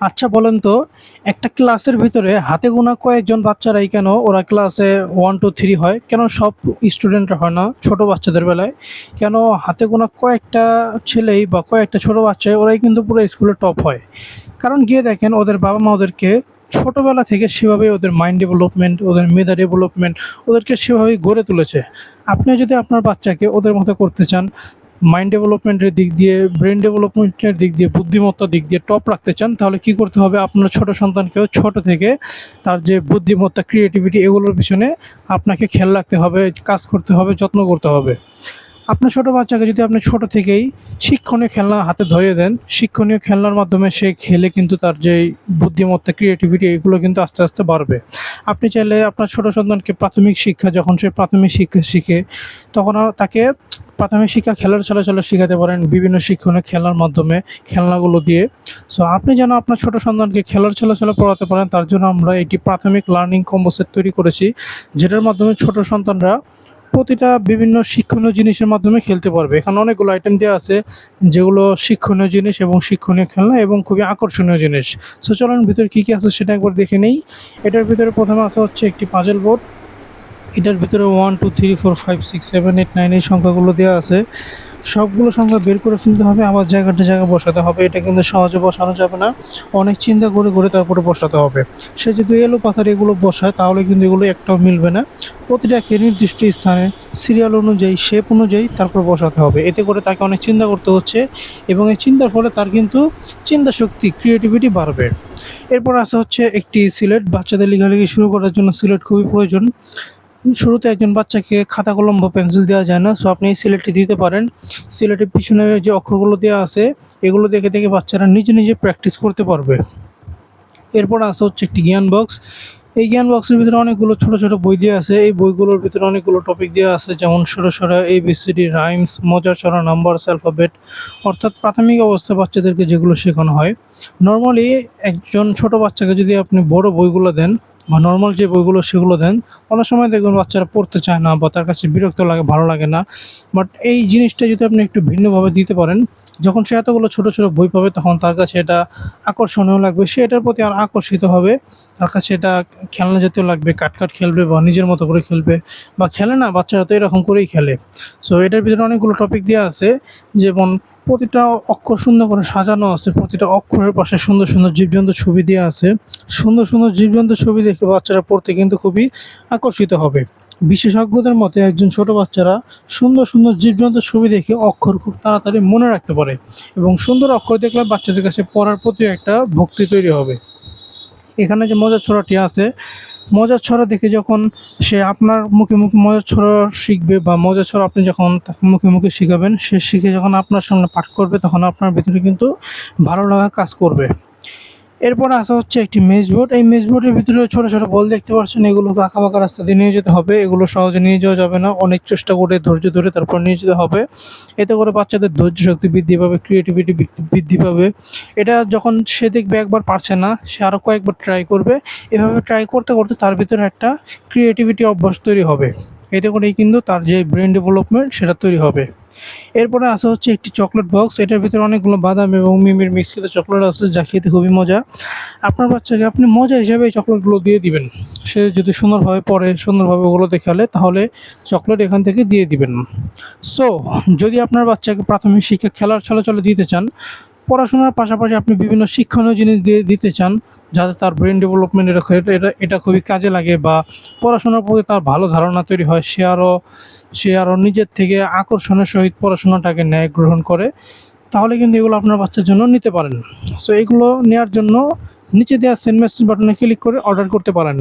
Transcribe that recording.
আচ্ছা বলেন তো, একটা ক্লাসের ভিতরে হাতে গোনা কয়েকজন বাচ্চারাই কেন ওরা ক্লাসে ওয়ান টু থ্রি হয়? কেন সব স্টুডেন্টরা হয় না ছোট বাচ্চাদের বেলায়? কেন হাতে গোনা কয়েকটা ছেলেই বা কয়েকটা ছোট বাচ্চাই ওরাই কিন্তু পুরো স্কুলে টপ হয়? কারণ গিয়ে দেখেন, ওদের বাবা মা ওদেরকে ছোটোবেলা থেকে সেভাবেই ওদের মাইন্ড ডেভেলপমেন্ট ওদের মেধা ডেভেলপমেন্ট ওদেরকে সেভাবেই গড়ে তুলেছে। আপনি যদি আপনার বাচ্চাকে ওদের মতো করতে চান মাইন্ড ডেভেলপমেন্টের দিক দিয়ে ব্রেন ডেভেলপমেন্টের দিক দিয়ে, বুদ্ধিমত্তার দিক দিয়ে টপ রাখতে চান, তাহলে কি করতে হবে? আপনার ছোট সন্তানকেও ছোট থেকে তার যে বুদ্ধিমত্তা ক্রিয়েটিভিটি এগুলোর পিছনে আপনাকে খেয়াল রাখতে হবে, কাজ করতে হবে, যত্ন করতে হবে। আপনার ছোটো বাচ্চাকে যদি আপনি ছোট থেকেই শিক্ষণীয় খেলনা হাতে ধরিয়ে দেন, শিক্ষণীয় খেলনার মাধ্যমে সে খেলে কিন্তু তার যে বুদ্ধিমত্তা ক্রিয়েটিভিটি এগুলো কিন্তু আস্তে আস্তে বাড়বে। আপনি চাইলে আপনার ছোট সন্তানকে প্রাথমিক শিক্ষা, যখন সে প্রাথমিক শিক্ষা শিখে, তখন তাকে প্রাথমিক শিক্ষা খেলার চলাচলে শেখাতে পারেন বিভিন্ন শিক্ষণীয় খেলার মাধ্যমে, খেলনাগুলো দিয়ে। সো আপনি যেন আপনার ছোট সন্তানকে খেলার চলাচলে পড়াতে পারেন, তার জন্য আমরা এটি প্রাথমিক লার্নিং কম্বো সেট তৈরি করেছি, যেটার মাধ্যমে ছোট সন্তানরা প্রতিটা বিভিন্ন শিক্ষণীয় জিনিসের মাধ্যমে খেলতে পারবে। এখানে অনেকগুলো আইটেম দেওয়া আছে, যেগুলো শিক্ষণীয় জিনিস এবং শিক্ষণীয় খেলনা এবং খুবই আকর্ষণীয় জিনিস। সো চলুন ভিতরে কী কী আছে সেটা একবার দেখে নেই। এটার ভিতরে প্রথমে আসা হচ্ছে একটি পাজেল বোর্ড এটার ভিতরে one two three four five six seven eight nine এই সংখ্যাগুলো দেওয়া আছে। সবগুলো সংখ্যা বের করে ফেলতে হবে, আবার জায়গাটা জায়গা বসাতে হবে। এটা কিন্তু সহজে বসানো যাবে না। অনেক চিন্তা করে করে তারপরে বসাতে হবে। সে যদি এলো পাথার এগুলো বসায়, তাহলে কিন্তু এগুলো একটাও মিলবে না। প্রতিটাকে নির্দিষ্ট স্থানে সিরিয়াল অনুযায়ী শেপ অনুযায়ী তারপর বসাতে হবে। এতে করে তাকে অনেক চিন্তা করতে হচ্ছে এবং এই চিন্তার ফলে তার কিন্তু চিন্তা শক্তি ক্রিয়েটিভিটি বাড়বে। এরপর আসা হচ্ছে একটি সিলেট। বাচ্চাদের লেখালেখি শুরু করার জন্য সিলেট খুবই প্রয়োজন। শুরুতে একজন বাচ্চাকে খাতা কলম বা পেন্সিল দেওয়া যায় না সো আপনি এই সিলেটটি দিতে পারেন। সিলেটের পিছনে যে অক্ষরগুলো দেওয়া আছে, এগুলো দেখে দেখে বাচ্চারা নিজে নিজে প্র্যাকটিস করতে পারবে। এরপর আসা হচ্ছে একটি জ্ঞান বক্স এই জ্ঞান বক্সের ভিতরে অনেকগুলো ছোট ছোট বই দেওয়া আছে। এই বইগুলোর ভিতরে অনেকগুলো টপিক দেওয়া আছে, যেমন সরো সরা এ বিসিডি রাইমস মজার ছড়া নাম্বার অ্যালফাবেট অর্থাৎ প্রাথমিক অবস্থায় বাচ্চাদেরকে যেগুলো শেখানো হয়। নর্মালি একজন ছোট বাচ্চাকে যদি আপনি বড় বইগুলো দেন বা নর্মাল যে বইগুলো সেগুলো দেন, অনেক সময় দেখবেন বাচ্চারা পড়তে চায় না বা তার কাছে বিরক্ত লাগে, ভালো লাগে না। বাট এই জিনিসটা যদি আপনি একটু ভিন্নভাবে দিতে পারেন, যখন সে এতগুলো ছোটো ছোটো বই পাবে, তখন তার কাছে এটা আকর্ষণীয় লাগবে। সে এটার প্রতি আর আকর্ষিত হবে, তার কাছে এটা খেলনা জাতীয় লাগবে কাট কাট খেলবে বা নিজের মতো করে খেলবে বা খেলে না, বাচ্চারা তো এরকম করেই খেলে। সো এটার ভিতরে অনেকগুলো টপিক দেওয়া আছে, যেমন প্রতিটা অক্ষর সুন্দর করে সাজানো আছে, প্রতিটা অক্ষরের পাশে সুন্দর সুন্দর জীবজন্তু ছবি দেওয়া আছে। সুন্দর সুন্দর জীবজন্তু ছবি দেখে বাচ্চারা পড়তে কিন্তু খুবই আকর্ষিত হবে। বিশেষজ্ঞদের মতে একজন ছোট বাচ্চারা সুন্দর সুন্দর জীবজন্তু ছবি দেখে অক্ষর খুব তাড়াতাড়ি মনে রাখতে পারে এবং সুন্দর অক্ষর দেখলে বাচ্চাদের কাছে পড়ার প্রতি একটা ভক্তি তৈরি হবে। এখানে যে মজার ছড়াটি আছে মজার ছড়া দেখে যখন সে আপনার মুখে মুখে মজার ছড়া শিখবে বা মজার ছড়া আপনি যখন তাকে মুখে মুখে শিখাবেন, সে শিখে যখন আপনার সামনে পাঠ করবে, তখন আপনার ভিতরে কিন্তু ভালো লাগা কাজ করবে। এরপর আসা হচ্ছে একটি মেজবোর্ড এই মেজবোর্ডের ভিতরে ছোট ছোট বল দেখতে পাচ্ছেন। এগুলোকে আঁকা বাঁকা রাস্তা দিয়ে নিয়ে যেতে হবে। এগুলো সহজে নিয়ে যাওয়া যাবে না। অনেক চেষ্টা করে, ধৈর্য ধরে তারপর নিয়ে যেতে হবে। এতে করে বাচ্চাদের ধৈর্য শক্তি বৃদ্ধি পাবে ক্রিয়েটিভিটি বৃদ্ধি পাবে। এটা যখন সে দেখবে একবার পারছে না, সে আরও কয়েকবার ট্রাই করবে। এভাবে ট্রাই করতে করতে তার ভিতরে একটা ক্রিয়েটিভিটি অভ্যাস তৈরি হবে। এতে করেই কিন্তু তার যে ব্রেন ডেভেলপমেন্ট সেটা তৈরি হবে। এরপরে আসা হচ্ছে একটি চকলেট বক্স এটার ভিতরে অনেকগুলো বাদাম এবং মিমির মিক্সকৃত চকলেট আছে, যা খেতে খুবই মজা। আপনার বাচ্চাকে আপনি মজা হিসেবে এই চকলেটগুলো দিয়ে দিবেন। সে যদি সুন্দরভাবে পড়ে সুন্দরভাবে ওগুলোতে খেলে, তাহলে চকলেট এখান থেকে দিয়ে দিবেন। সো যদি আপনার বাচ্চাকে প্রাথমিক শিক্ষা খেলার চলাচলে দিতে চান, পড়াশোনার পাশাপাশি আপনি বিভিন্ন শিক্ষণীয় জিনিস দিয়ে দিতে চান যাতে তার ব্রেন ডেভেলপমেন্ট এটা এটা এটা খুবই কাজে লাগে বা পড়াশোনার প্রতি তার ভালো ধারণা তৈরি হয়, সে আরও সে আরও নিজের থেকে আকর্ষণের সহিত পড়াশোনাটাকে ন্যায় গ্রহণ করে, তাহলে কিন্তু এগুলো আপনার বাচ্চার জন্য নিতে পারেন। সো এগুলো নেওয়ার জন্য নিচে দেওয়া সেন্ড মেসেজ বাটনে ক্লিক করে অর্ডার করতে পারেন।